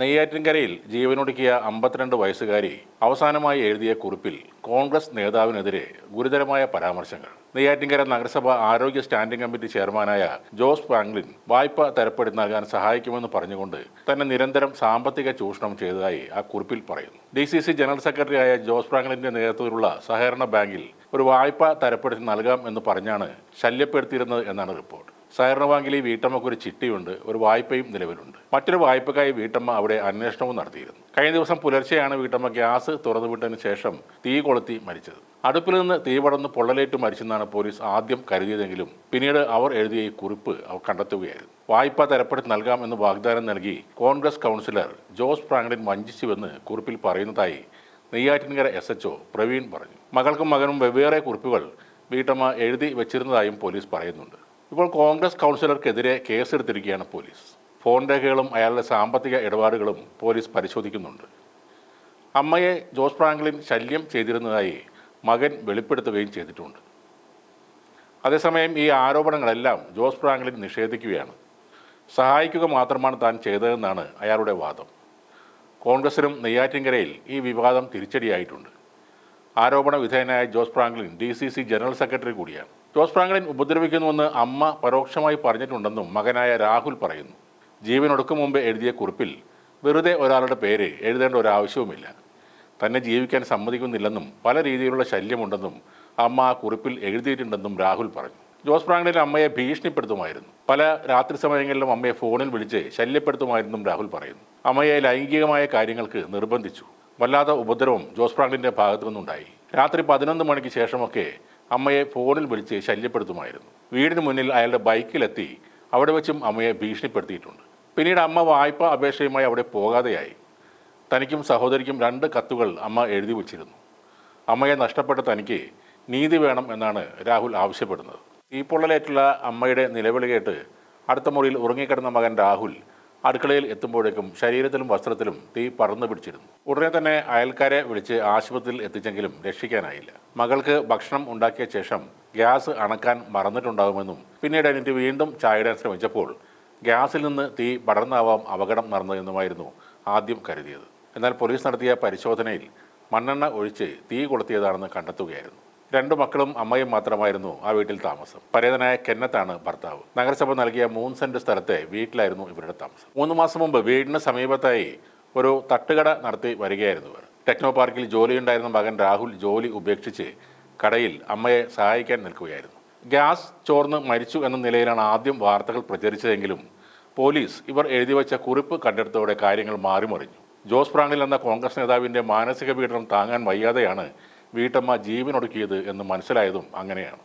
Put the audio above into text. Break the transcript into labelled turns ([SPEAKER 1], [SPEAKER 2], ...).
[SPEAKER 1] നെയ്യാറ്റിൻകരയിൽ ജീവനൊടുക്കിയ അമ്പത്തിരണ്ട് വയസ്സുകാരി അവസാനമായി എഴുതിയ കുറിപ്പിൽ കോൺഗ്രസ് നേതാവിനെതിരെ ഗുരുതരമായ പരാമർശങ്ങൾ. നെയ്യാറ്റിൻകര നഗരസഭ ആരോഗ്യ സ്റ്റാൻഡിംഗ് കമ്മിറ്റി ചെയർമാനായ ജോസ് ഫ്രാങ്ക്ലിൻ വായ്പ തരപ്പെടുത്തി നൽകാൻ സഹായിക്കുമെന്ന് പറഞ്ഞുകൊണ്ട് തന്നെ നിരന്തരം സാമ്പത്തിക ചൂഷണം ചെയ്തതായി ആ കുറിപ്പിൽ പറയുന്നു. ഡി സി സി ജനറൽ സെക്രട്ടറിയായ ജോസ് ഫ്രാങ്ക്ലിന്റെ നേതൃത്വത്തിലുള്ള സഹകരണ ബാങ്കിൽ ഒരു വായ്പ തരപ്പെടുത്തി നൽകാം എന്ന് പറഞ്ഞാണ് ശല്യപ്പെടുത്തിയിരുന്നത് എന്നാണ് റിപ്പോർട്ട്. സഹകരണ ബാങ്കിൽ ഈ വീട്ടമ്മക്ക് ഒരു ചിട്ടിയുണ്ട് ഒരു വായ്പയും നിലവിലുണ്ട്. മറ്റൊരു വായ്പക്കായി വീട്ടമ്മ അവിടെ അന്വേഷണവും നടത്തിയിരുന്നു. കഴിഞ്ഞ ദിവസം പുലർച്ചെയാണ് വീട്ടമ്മ ഗ്യാസ് തുറന്നുവിട്ടതിന് ശേഷം തീ കൊളുത്തി മരിച്ചത്. അടുപ്പിൽ നിന്ന് തീ പടർന്ന് പൊള്ളലേറ്റ് മരിച്ചെന്നാണ് പോലീസ് ആദ്യം കരുതിയതെങ്കിലും പിന്നീട് അവർ എഴുതിയ ഈ കുറിപ്പ് അവർ കണ്ടെത്തുകയായിരുന്നു. വായ്പ തരപ്പെടുത്തി നൽകാം എന്ന് വാഗ്ദാനം നൽകി കോൺഗ്രസ് കൗൺസിലർ ജോസ് ഫ്രാങ്ക്ലിൻ വഞ്ചിച്ചുവെന്ന് കുറിപ്പിൽ പറയുന്നതായി നെയ്യാറ്റിൻകര എസ് എച്ച് പ്രവീൺ പറഞ്ഞു. മകൾക്കും മകനും വെവ്വേറെ കുറിപ്പുകൾ വീട്ടമ്മ എഴുതി വെച്ചിരുന്നതായും പോലീസ് പറയുന്നുണ്ട്. ഇപ്പോൾ കോൺഗ്രസ് കൗൺസിലർക്കെതിരെ കേസെടുത്തിരിക്കുകയാണ് പോലീസ്. ഫോൺ രേഖകളും അയാളുടെ സാമ്പത്തിക ഇടപാടുകളും പോലീസ് പരിശോധിക്കുന്നുണ്ട്. അമ്മയെ ജോസ് ഫ്രാങ്ക്ലിൻ ശല്യം ചെയ്തിരുന്നതായി മകൻ വെളിപ്പെടുത്തുകയും ചെയ്തിട്ടുണ്ട്. അതേസമയം ഈ ആരോപണങ്ങളെല്ലാം ജോസ് ഫ്രാങ്ക്ലിൻ നിഷേധിക്കുകയാണ്. സഹായിക്കുക മാത്രമാണ് താൻ ചെയ്തതെന്നാണ് അയാളുടെ വാദം. കോൺഗ്രസിനും നെയ്യാറ്റിൻകരയിൽ ഈ വിവാദം തിരിച്ചടിയായിട്ടുണ്ട്. ആരോപണ വിധേയനായ Jose Franklin D general secretary കൂടിയാണ്. ജോസ് ഫ്രാങ്ക്ലിൻ ഉപദ്രവിക്കുന്നുവെന്ന് അമ്മ പരോക്ഷമായി പറഞ്ഞിട്ടുണ്ടെന്നും മകനായ രാഹുൽ പറയുന്നു. ജീവനൊടുക്കും മുമ്പ് എഴുതിയ കുറിപ്പിൽ വെറുതെ ഒരാളുടെ പേര് എഴുതേണ്ട ഒരാവശ്യവുമില്ല തന്നെ ജീവിക്കാൻ സമ്മതിക്കുന്നില്ലെന്നും പല രീതിയിലുള്ള ശല്യമുണ്ടെന്നും അമ്മ ആ കുറിപ്പിൽ എഴുതിയിട്ടുണ്ടെന്നും രാഹുൽ പറഞ്ഞു. ജോസ് ഫ്രാങ്ക്ലിൻ അമ്മയെ ഭീഷണിപ്പെടുത്തുമായിരുന്നു. പല രാത്രി സമയങ്ങളിലും അമ്മയെ ഫോണിൽ വിളിച്ച് ശല്യപ്പെടുത്തുമായിരുന്നും രാഹുൽ പറയുന്നു. അമ്മയെ ലൈംഗികമായ കാര്യങ്ങൾക്ക് നിർബന്ധിച്ചു. വല്ലാത്ത ഉപദ്രവം ജോസ് ഫ്രാങ്ക്ലിന്റെ ഭാഗത്തു നിന്നുണ്ടായി രാത്രി പതിനൊന്ന് മണിക്ക് ശേഷമൊക്കെ അമ്മയെ ഫോണിൽ വിളിച്ച് ശല്യപ്പെടുത്തുമായിരുന്നു. വീടിന് മുന്നിൽ അയാളുടെ ബൈക്കിലെത്തി അവിടെ വെച്ചും അമ്മയെ ഭീഷണിപ്പെടുത്തിയിട്ടുണ്ട്. പിന്നീട് അമ്മ വായ്പ അപേക്ഷയുമായി അവിടെ പോകാതെയായി. തനിക്കും സഹോദരിക്കും രണ്ട് കത്തുകൾ അമ്മ എഴുതി വച്ചിരുന്നു. അമ്മയെ നഷ്ടപ്പെട്ട തനിക്ക് നീതി വേണം എന്നാണ് രാഹുൽ ആവശ്യപ്പെടുന്നത്. ഈ പൊള്ളലേറ്റുള്ള അമ്മയുടെ നിലവിളി കേട്ട് അടുത്ത മുറിയിൽ ഉറങ്ങിക്കിടന്ന മകൻ രാഹുൽ അടുക്കളയിൽ എത്തുമ്പോഴേക്കും ശരീരത്തിലും വസ്ത്രത്തിലും തീ പറന്നു പിടിച്ചിരുന്നു. ഉടനെ തന്നെ അയൽക്കാരെ വിളിച്ച് ആശുപത്രിയിൽ എത്തിച്ചെങ്കിലും രക്ഷിക്കാനായില്ല. മകൾക്ക് ഭക്ഷണം ഉണ്ടാക്കിയ ശേഷം ഗ്യാസ് അണക്കാൻ മറന്നിട്ടുണ്ടാകുമെന്നും പിന്നീട് എനിക്ക് വീണ്ടും ചായയിടാൻ ശ്രമിച്ചപ്പോൾ ഗ്യാസിൽ നിന്ന് തീ പടർന്നാവാം അപകടം നടന്നതെന്നുമായിരുന്നു ആദ്യം കരുതിയത്. എന്നാൽ പോലീസ് നടത്തിയ പരിശോധനയിൽ മണ്ണെണ്ണ ഒഴിച്ച് തീ കൊളുത്തിയതാണെന്ന് കണ്ടെത്തുകയായിരുന്നു. രണ്ടു മക്കളും അമ്മയും മാത്രമായിരുന്നു ആ വീട്ടിൽ താമസം. പരേതനായ കെന്നത്താണ് ഭർത്താവ്. നഗരസഭ നൽകിയ മൂന്ന് സെന്റ് സ്ഥലത്തെ വീട്ടിലായിരുന്നു ഇവരുടെ താമസം. മൂന്ന് മാസം മുമ്പ് വീടിന് സമീപത്തായി ഒരു തട്ടുകട നടത്തി വരികയായിരുന്നു ഇവർ. ടെക്നോ പാർക്കിൽ ജോലിയുണ്ടായിരുന്ന മകൻ രാഹുൽ ജോലി ഉപേക്ഷിച്ച് കടയിൽ അമ്മയെ സഹായിക്കാൻ നിൽക്കുകയായിരുന്നു. ഗ്യാസ് ചോർന്ന് മരിച്ചു എന്ന നിലയിലാണ് ആദ്യം വാർത്തകൾ പ്രചരിച്ചതെങ്കിലും പോലീസ് ഇവർ എഴുതി വച്ച കുറിപ്പ് കണ്ടെടുത്തോടെ കാര്യങ്ങൾ മാറിമറിഞ്ഞു. ജോസ് പ്രാണിൽ എന്ന കോൺഗ്രസ് നേതാവിന്റെ മാനസിക പീഡനം താങ്ങാൻ വയ്യാതെയാണ് വീട്ടമ്മ ജീവനൊടുക്കിയത് എന്ന് മനസ്സിലായതും അങ്ങനെയാണ്.